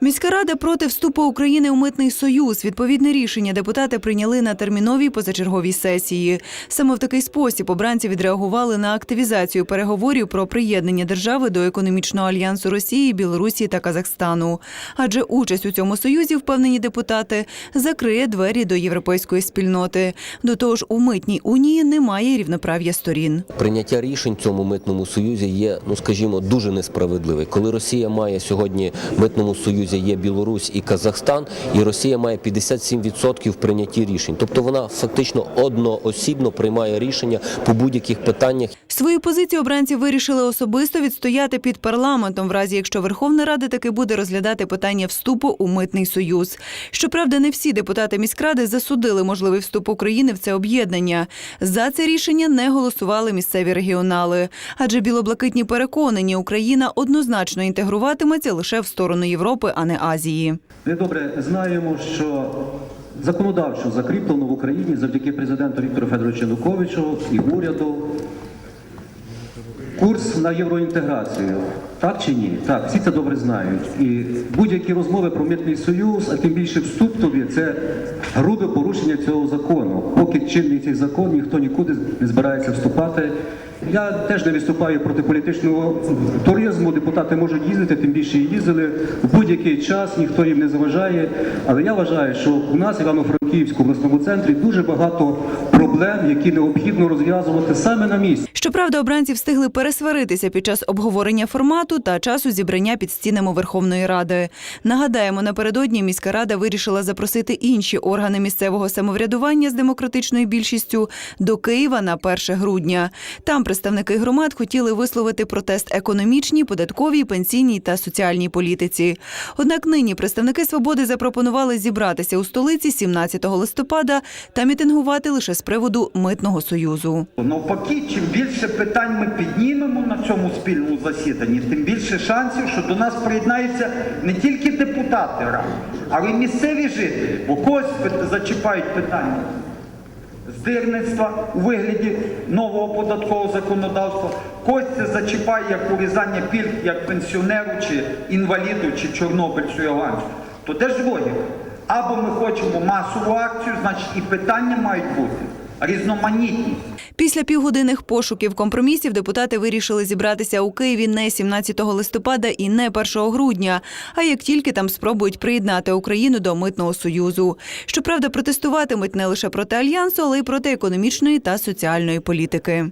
Міська рада проти вступу України у митний союз. Відповідне рішення депутати прийняли на терміновій позачерговій сесії. Саме в такий спосіб обранці відреагували на активізацію переговорів про приєднання держави до економічного альянсу Росії, Білорусі та Казахстану. Адже участь у цьому союзі, впевнені депутати, закриє двері до європейської спільноти. До того ж, у митній унії немає рівноправ'я сторін. Прийняття рішень в цьому митному союзі є, ну скажімо, дуже несправедливе. Коли Росія має сьогодні в митному союзі є Білорусь і Казахстан, і Росія має 57% в прийнятті рішень. Тобто вона фактично одноосібно приймає рішення по будь-яких питаннях. Свою позицію обранці вирішили особисто відстояти під парламентом, в разі якщо Верховна Рада таки буде розглядати питання вступу у митний союз. Щоправда, не всі депутати міськради засудили можливий вступ України в це об'єднання. За це рішення не голосували місцеві регіонали, адже білоблакитні переконані, Україна однозначно інтегруватиметься лише в сторону Європи, а не Азії. Ми добре знаємо, що законодавчо закріплено в Україні завдяки президенту Віктору Федоровичу Януковичу і уряду курс на євроінтеграцію. Так чи ні? Так, всі це добре знають. І будь-які розмови про митний союз, а тим більше вступ туди, це грубе порушення цього закону. Поки чинний цей закон, ніхто нікуди не збирається вступати. Я теж не виступаю проти політичного туризму. Депутати можуть їздити, тим більше їздили в будь-який час, ніхто їм не заважає. Але я вважаю, що у нас в Івано-Франківську обласному центрі дуже багато проблем, які необхідно розв'язувати саме на місці. Щоправда, обранці встигли пересваритися під час обговорення формату та часу зібрання під стінами Верховної Ради. Нагадаємо, напередодні міська рада вирішила запросити інші органи місцевого самоврядування з демократичною більшістю до Києва на 1 грудня. Там представники громад хотіли висловити протест економічній, податковій, пенсійній та соціальній політиці. Однак нині представники свободи запропонували зібратися у столиці 17 листопада та мітингувати лише з приводу митного союзу. Навпаки, чим більше питань ми піднімемо на цьому спільному засіданні, тим більше шансів, що до нас приєднаються не тільки депутати ради, але й місцеві жителі, бо когось зачіпають питання здирництва у вигляді нового податкового законодавства, когось це зачіпає як урізання пільг як пенсіонеру, чи інваліду, чи чорнобильцю і афганцю. То де ж логіка? Або ми хочемо масову акцію, значить і питання мають бути різноманітні. Після півгодинних пошуків компромісів депутати вирішили зібратися у Києві не 17 листопада і не 1 грудня, а як тільки там спробують приєднати Україну до митного союзу. Щоправда, протестуватимуть не лише проти альянсу, але й проти економічної та соціальної політики.